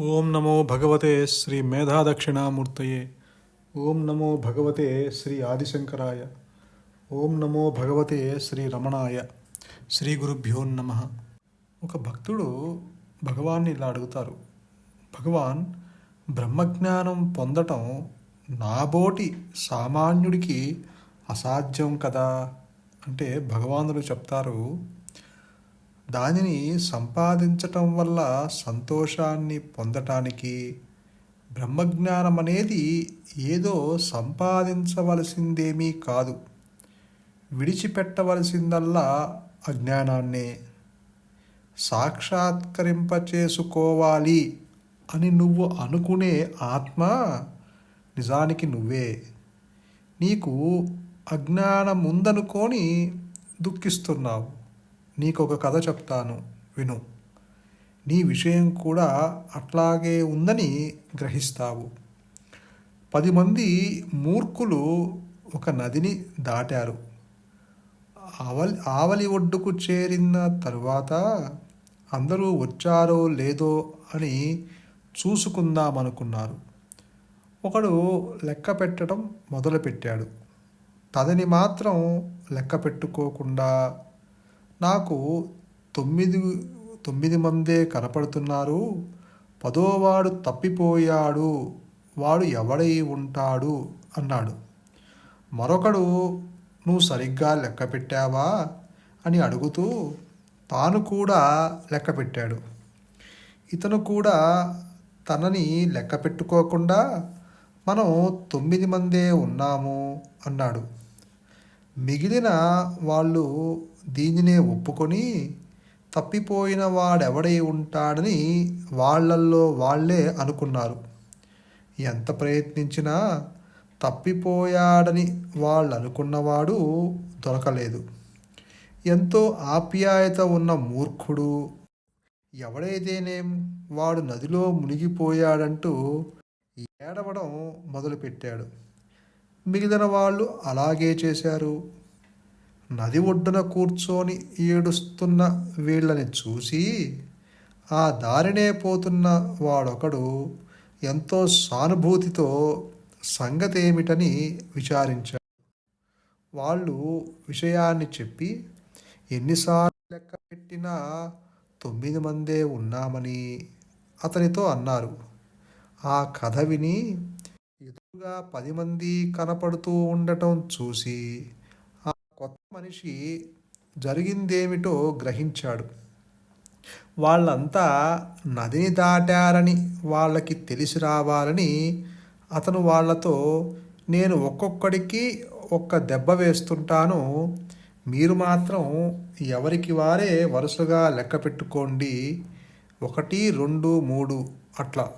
ఓం నమో భగవతే శ్రీ మేధాదక్షిణామూర్తయే. ఓం నమో భగవతే శ్రీ ఆదిశంకరాయ. ఓం నమో భగవతే శ్రీ రమణాయ. శ్రీ గురుభ్యో నమ. ఒక భక్తుడు భగవాన్ని ఇలా అడుగుతారు. భగవాన్ బ్రహ్మజ్ఞానం పొందటం నాబోటి సామాన్యుడికి అసాధ్యం కదా? అంటే భగవానుడు చెప్తారు దానిని సంపాదించటం వల్ల సంతోషాన్ని పొందటానికి బ్రహ్మజ్ఞానం అనేది ఏదో సంపాదించవలసిందేమీ కాదు. విడిచిపెట్టవలసిందల్లా అజ్ఞానాన్నే. సాక్షాత్కరింపచేసుకోవాలి అని నువ్వు అనుకునే ఆత్మ నిజానికి నువ్వే. నీకు అజ్ఞానం ఉందనుకొని దుఃఖిస్తున్నావు. నీకు ఒక కథ చెప్తాను. విను. నీ విషయం కూడా అట్లాగే ఉందని గ్రహిస్తావు. పది మంది మూర్ఖులు ఒక నదిని దాటారు. ఆవలి ఆవలి ఒడ్డుకు చేరిన తరువాత అందరూ వచ్చారో లేదో అని చూసుకుందామనుకున్నారు. ఒకడు లెక్క పెట్టడం మొదలుపెట్టాడు. తదని మాత్రం లెక్క పెట్టుకోకుండా నాకు తొమ్మిది తొమ్మిది మందే కనపడుతున్నారు. పదోవాడు తప్పిపోయాడు. వాడు ఎవడై ఉంటాడు? అన్నాడు. మరొకడు నువ్వు సరిగ్గా లెక్క పెట్టావా? అని అడుగుతూ తాను కూడా లెక్క పెట్టాడు. ఇతను కూడా తనని లెక్క పెట్టుకోకుండా మనం తొమ్మిది మందే ఉన్నాము అన్నాడు. మిగిలిన వాళ్ళు దీనినే ఒప్పుకొని తప్పిపోయిన వాడెవడై ఉంటాడని వాళ్ళల్లో వాళ్ళే అనుకున్నారు. ఎంత ప్రయత్నించినా తప్పిపోయాడని వాళ్ళు అనుకున్నవాడు దొరకలేదు. ఎంతో ఆప్యాయత ఉన్న మూర్ఖుడు. ఎవడైతేనేం వాడు నదిలో మునిగిపోయాడంటూ ఏడవడం మొదలుపెట్టాడు. మిగిలిన వాళ్ళు అలాగే చేశారు. నది ఒడ్డున కూర్చొని ఏడుస్తున్న వీళ్ళని చూసి ఆ దారినే పోతున్న వాడొకడు ఎంతో సానుభూతితో సంగతేమిటని విచారించాడు. వాళ్ళు విషయాన్ని చెప్పి ఎన్నిసార్లు లెక్క పెట్టినా తొమ్మిది మందే ఉన్నామని అతనితో అన్నారు. ఆ కథ విని ఎదురుగా పది మంది కనపడుతూ ఉండటం చూసి ఆ కొత్త మనిషి జరిగిందేమిటో గ్రహించాడు. వాళ్ళంతా నదిని దాటారని వాళ్ళకి తెలిసి రావాలని అతను వాళ్ళతో నేను ఒక్కొక్కడికి ఒక్క దెబ్బ వేస్తుంటాను. మీరు మాత్రం ఎవరికి వారే వరుసగా లెక్క పెట్టుకోండి. ఒకటి రెండు మూడు అట్లా.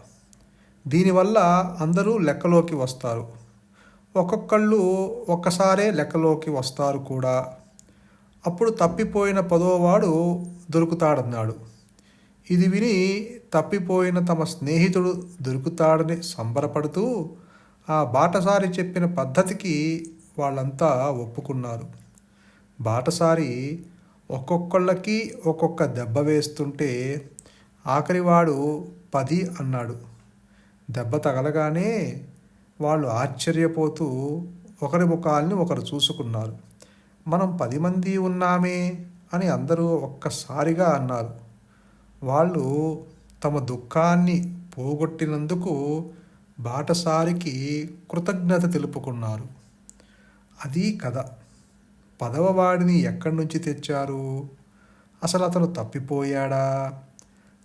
దీనివల్ల అందరూ లెక్కలోకి వస్తారు. ఒక్కొక్కళ్ళు ఒక్కసారే లెక్కలోకి వస్తారు కూడా. అప్పుడు తప్పిపోయిన పదోవాడు దొరుకుతాడన్నాడు. ఇది విని తప్పిపోయిన తమ స్నేహితుడు దొరుకుతాడని సంబరపడుతూ ఆ బాటసారి చెప్పిన పద్ధతికి వాళ్ళంతా ఒప్పుకున్నారు. బాటసారి ఒక్కొక్కళ్ళకి ఒక్కొక్క దెబ్బ వేస్తుంటే ఆఖరివాడు పది అన్నాడు. దెబ్బ తగలగానే వాళ్ళు ఆశ్చర్యపోతూ ఒకరి ముఖాల్ని ఒకరు చూసుకున్నారు. మనం పది మంది ఉన్నామే అని అందరూ ఒక్కసారిగా అన్నారు. వాళ్ళు తమ దుఃఖాన్ని పోగొట్టినందుకు బాటసారికి కృతజ్ఞత తెలుపుకున్నారు. అది కథ. పదవవాడిని ఎక్కడి నుంచి తెచ్చారు? అసలు అతను తప్పిపోయాడా?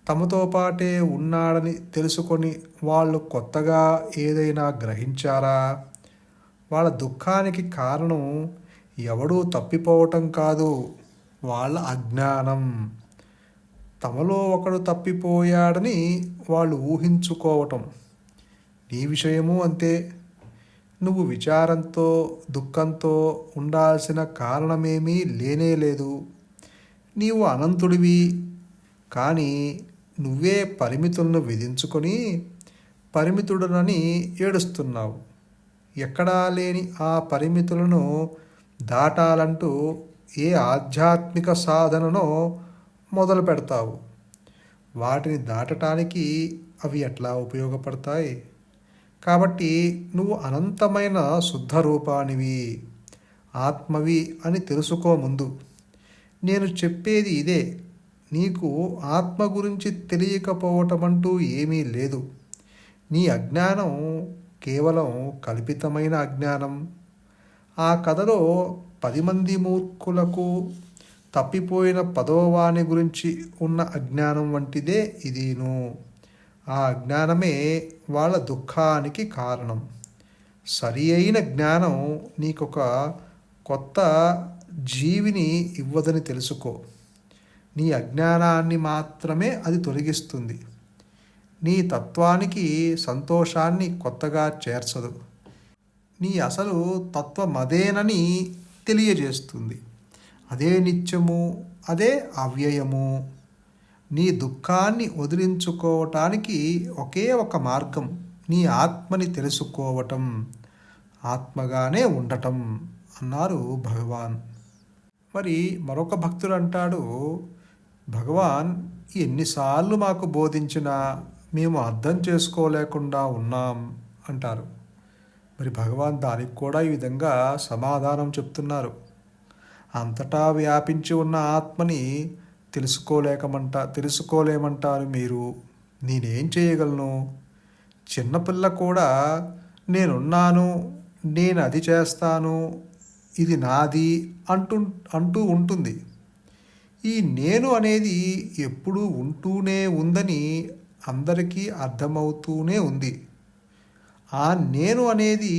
తమతో పాటే ఉన్నాడని తెలుసుకొని వాళ్ళు కొత్తగా ఏదైనా గ్రహించారా? వాళ్ళ దుఃఖానికి కారణం ఎవడూ తప్పిపోవటం కాదు వాళ్ళ అజ్ఞానం. తమలో ఒకడు తప్పిపోయాడని వాళ్ళు ఊహించుకోవటం. నీ విషయము అంతే. నువ్వు విచారంతో దుఃఖంతో ఉండాల్సిన కారణమేమీ లేనే లేదు. నీవు అనంతుడివి. కానీ నువ్వే పరిమితులను విధించుకొని పరిమితుడనని ఏడుస్తున్నావు. ఎక్కడా లేని ఆ పరిమితులను దాటాలంటూ ఏ ఆధ్యాత్మిక సాధననో మొదలు పెడతావు. వాటిని దాటటానికి అవి ఎట్లా ఉపయోగపడతాయి? కాబట్టి నువ్వు అనంతమైన శుద్ధ రూపానివి ఆత్మవి అని తెలుసుకో ముందు. నేను చెప్పేది ఇదే. నీకు ఆత్మ గురించి తెలియకపోవటం అంటూ ఏమీ లేదు. నీ అజ్ఞానం కేవలం కల్పితమైన అజ్ఞానం. ఆ కథలో పది మంది మూర్ఖులకు తప్పిపోయిన పదోవాని గురించి ఉన్న అజ్ఞానం వంటిదే ఇదిను. ఆ అజ్ఞానమే వాళ్ళ దుఃఖానికి కారణం. సరి అయిన జ్ఞానం నీకొక కొత్త జీవిని ఇవ్వదని తెలుసుకో. నీ అజ్ఞానాన్ని మాత్రమే అది తొలగిస్తుంది. నీ తత్వానికి సంతోషాన్ని కొత్తగా చేర్చదు. నీ అసలు తత్వం అదేనని తెలియజేస్తుంది. అదే నిత్యము అదే అవ్యయము. నీ దుఃఖాన్ని వదిలించుకోవటానికి ఒకే ఒక మార్గం నీ ఆత్మని తెలుసుకోవటం. ఆత్మగానే ఉండటం అన్నారు భగవాన్. మరి మరొక భక్తుడు అంటాడు భగవాన్ ఎన్నిసార్లు మాకు బోధించినా మేము అర్థం చేసుకోలేకుండా ఉన్నాం అంటారు. మరి భగవాన్ దానికి కూడా ఈ విధంగా సమాధానం చెప్తున్నారు. అంతటా వ్యాపించి ఉన్న ఆత్మని తెలుసుకోలేకమంట తెలుసుకోలేమంటారు మీరు. నేనేం చేయగలను? చిన్నపిల్ల కూడా నేనున్నాను నేను అది చేస్తాను ఇది నాది అంటు అంటూ ఉంటుంది. ఈ నేను అనేది ఎప్పుడూ ఉంటూనే ఉందని అందరికీ అర్థమవుతూనే ఉంది. ఆ నేను అనేది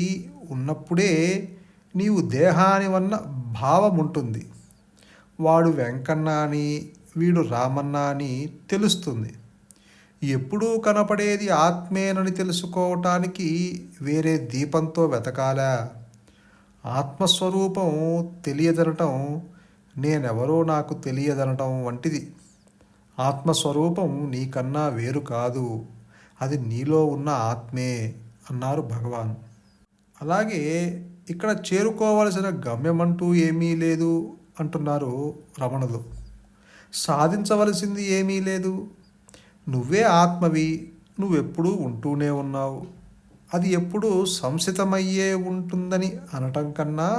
ఉన్నప్పుడే నీవు దేహాని వన్న భావం ఉంటుంది వాడు వెంకన్న అని వీడు రామన్న అని తెలుస్తుంది. ఎప్పుడూ కనపడేది ఆత్మేనని తెలుసుకోవటానికి వేరే దీపంతో వెతకాలా? ఆత్మస్వరూపం తెలియదనటం నేనెవరో నాకు తెలియదనటం వంటిది. ఆత్మస్వరూపం నీకన్నా వేరు కాదు. అది నీలో ఉన్న ఆత్మే అన్నారు భగవాన్. అలాగే ఇక్కడ చేరుకోవలసిన గమ్యమంటూ ఏమీ లేదు అంటున్నారు రమణులు. సాధించవలసింది ఏమీ లేదు. నువ్వే ఆత్మవి నువ్వెప్పుడూ ఉంటూనే ఉన్నావు. అది ఎప్పుడు సంసితమయ్యే ఉంటుందని అనటం కన్నా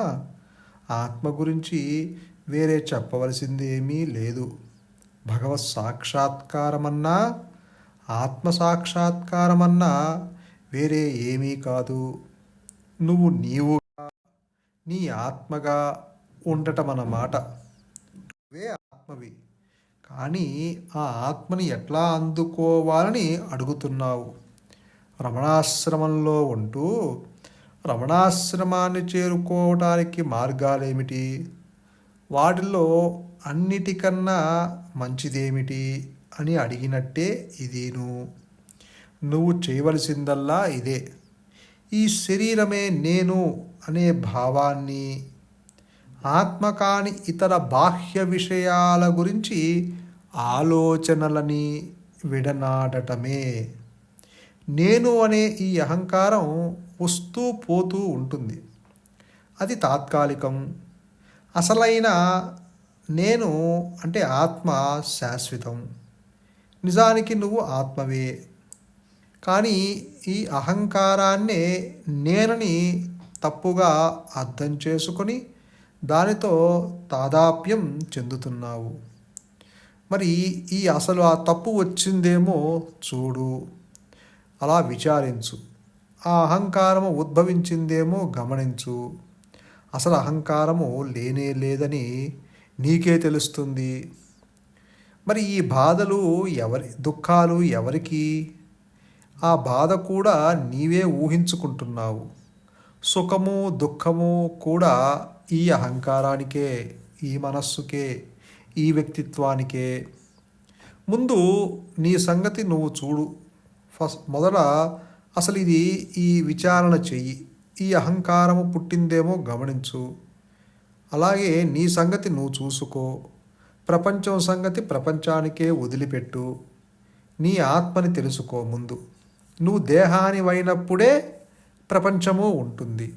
ఆత్మ గురించి వేరే చెప్పవలసింది ఏమీ లేదు. భగవత్ సాక్షాత్కారమన్నా ఆత్మ సాక్షాత్కారమన్నా వేరే ఏమీ కాదు. నువ్వు నీవుగా నీ ఆత్మగా ఉండటం అన్నమాట నువ్వే ఆత్మవి. కానీ ఆ ఆత్మని ఎట్లా అందుకోవాలని అడుగుతున్నావు? రమణాశ్రమంలో ఉంటూ రమణాశ్రమాన్ని చేరుకోవడానికి మార్గాలేమిటి? వాటిలో అన్నిటికన్నా మంచిదేమిటి అని అడిగినట్టే ఇదేను. నువ్వు చేయవలసిందల్లా ఇదే. ఈ శరీరమే నేను అనే భావాన్ని ఆత్మ కాని ఇతర బాహ్య విషయాల గురించి ఆలోచనలని విడనాడటమే. నేను అనే ఈ అహంకారం వస్తూ పోతూ ఉంటుంది. అది తాత్కాలికం. అసలైన నేను అంటే ఆత్మ శాశ్వతం. నిజానికి నువ్వు ఆత్మవే. కానీ ఈ అహంకారాన్నే నేనని తప్పుగా అర్థం చేసుకొని దానితో తాదాప్యం చెందుతున్నావు. మరి ఈ అసలు ఆ తప్పు వచ్చిందేమో చూడు. అలా విచారించు. ఆ అహంకారము ఉద్భవించిందేమో గమనించు. అసలు అహంకారము లేనే లేదని నీకే తెలుస్తుంది. మరి ఈ బాధలు ఎవరి దుఃఖాలు ఎవరికి? ఆ బాధ కూడా నీవే ఊహించుకుంటున్నావు. సుఖము దుఃఖము కూడా ఈ అహంకారానికే ఈ మనస్సుకే ఈ వ్యక్తిత్వానికే. ముందు నీ సంగతి నువ్వు చూడు. ఫస్ట్ మొదట అసలు ఇది ఈ విచారణ చెయ్యి. ఈ అహంకారము పుట్టిందేమో గమనించు. అలాగే నీ సంగతి నువ్వు చూసుకో. ప్రపంచం సంగతి ప్రపంచానికే వదిలిపెట్టు. నీ ఆత్మని తెలుసుకో ముందు. నువ్వు దేహాని అయినప్పుడే ప్రపంచము ఉంటుంది.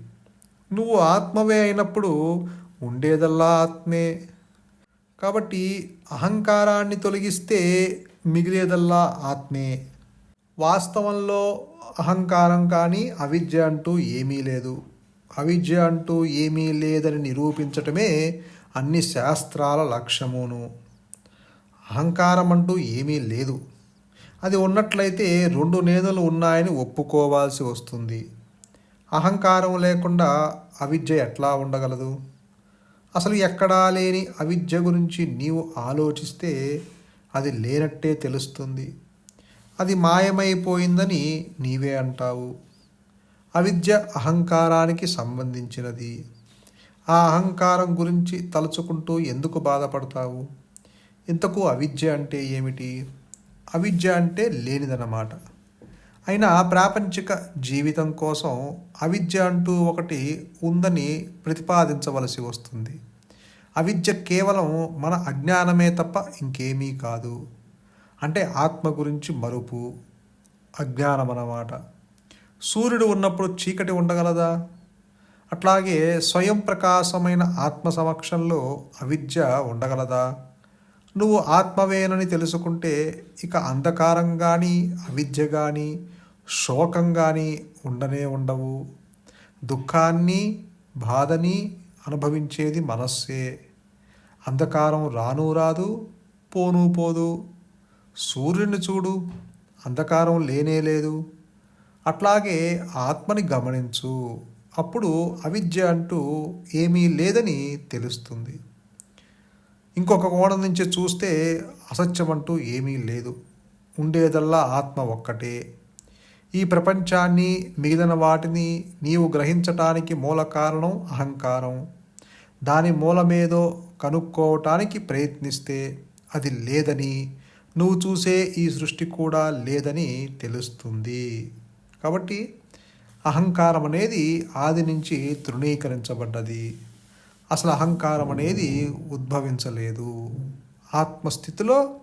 నువ్వు ఆత్మవే అయినప్పుడు ఉండేదల్లా ఆత్మే. కాబట్టి అహంకారాన్ని తొలగిస్తే మిగిలేదల్లా ఆత్మే. వాస్తవంలో అహంకారం కానీ అవిద్య అంటూ ఏమీ లేదు. అవిద్య అంటూ ఏమీ లేదని నిరూపించటమే అన్ని శాస్త్రాల లక్ష్యమును. అహంకారం అంటూ ఏమీ లేదు. అది ఉన్నట్లయితే రెండు నేతలు ఉన్నాయని ఒప్పుకోవాల్సి వస్తుంది. అహంకారం లేకుండా అవిద్య ఎట్లా ఉండగలదు? అసలు ఎక్కడా లేని అవిద్య గురించి నీవు ఆలోచిస్తే అది లేనట్టే తెలుస్తుంది. అది మాయమైపోయిందని నీవే అంటావు. అవిద్య అహంకారానికి సంబంధించినది. ఆ అహంకారం గురించి తలుచుకుంటూ ఎందుకు బాధపడతావు? ఇంతకు అవిద్య అంటే ఏమిటి? అవిద్య అంటే లేనిదన్నమాట. అయినా ప్రాపంచిక జీవితం కోసం అవిద్య అంటూ ఒకటి ఉందని ప్రతిపాదించవలసి వస్తుంది. అవిద్య కేవలం మన అజ్ఞానమే తప్ప ఇంకేమీ కాదు. అంటే ఆత్మ గురించి మరుపు అజ్ఞానం అన్నమాట. సూర్యుడు ఉన్నప్పుడు చీకటి ఉండగలదా? అట్లాగే స్వయం ప్రకాశమైన ఆత్మ సమక్షంలో అవిద్య ఉండగలదా? నువ్వు ఆత్మవేనని తెలుసుకుంటే ఇక అంధకారం కానీ అవిద్య కానీ శోకం కానీ ఉండనే ఉండవు. దుఃఖాన్ని బాధని అనుభవించేది మనస్సే. అంధకారం రాను రాదు పోను పోదు. సూర్యుని చూడు అంధకారం లేనే లేదు. అట్లాగే ఆత్మని గమనించు అప్పుడు అవిద్య అంటూ ఏమీ లేదని తెలుస్తుంది. ఇంకొక కోణం నుంచి చూస్తే అసత్యం అంటూ ఏమీ లేదు. ఉండేదల్లా ఆత్మ ఒక్కటే. ఈ ప్రపంచాన్ని మిగిలిన వాటిని నీవు గ్రహించటానికి మూల కారణం అహంకారం. దాని మూలమేదో కనుక్కోవటానికి ప్రయత్నిస్తే అది లేదని నువ్వు చూసే ఈ సృష్టి కూడా లేదని తెలుస్తుంది. కాబట్టి అహంకారం అనేది ఆది నుంచి తృణీకరించబడ్డది. అసలు అహంకారం అనేది ఉద్భవించలేదు. ఆత్మస్థితిలో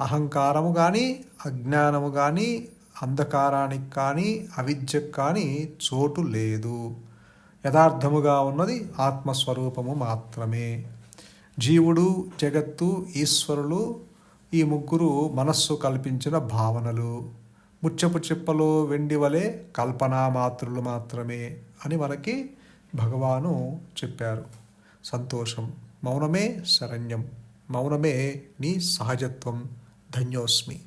అహంకారము కానీ అజ్ఞానము కానీ అంధకారానికి కానీ అవిద్యకు కానీ చోటు లేదు. యథార్థముగా ఉన్నది ఆత్మస్వరూపము మాత్రమే. జీవుడు జగత్తు ఈశ్వరులు ఈ ముగ్గురు మనస్సు కల్పించిన భావనలు. ముచ్చపు చిప్పలో వెండి వలె కల్పనా మాత్రులు మాత్రమే అని మనకి భగవాను చెప్పారు. సంతోషం మౌనమే శరణ్యం మౌనమే నీ సహజత్వం ధన్యోస్మి.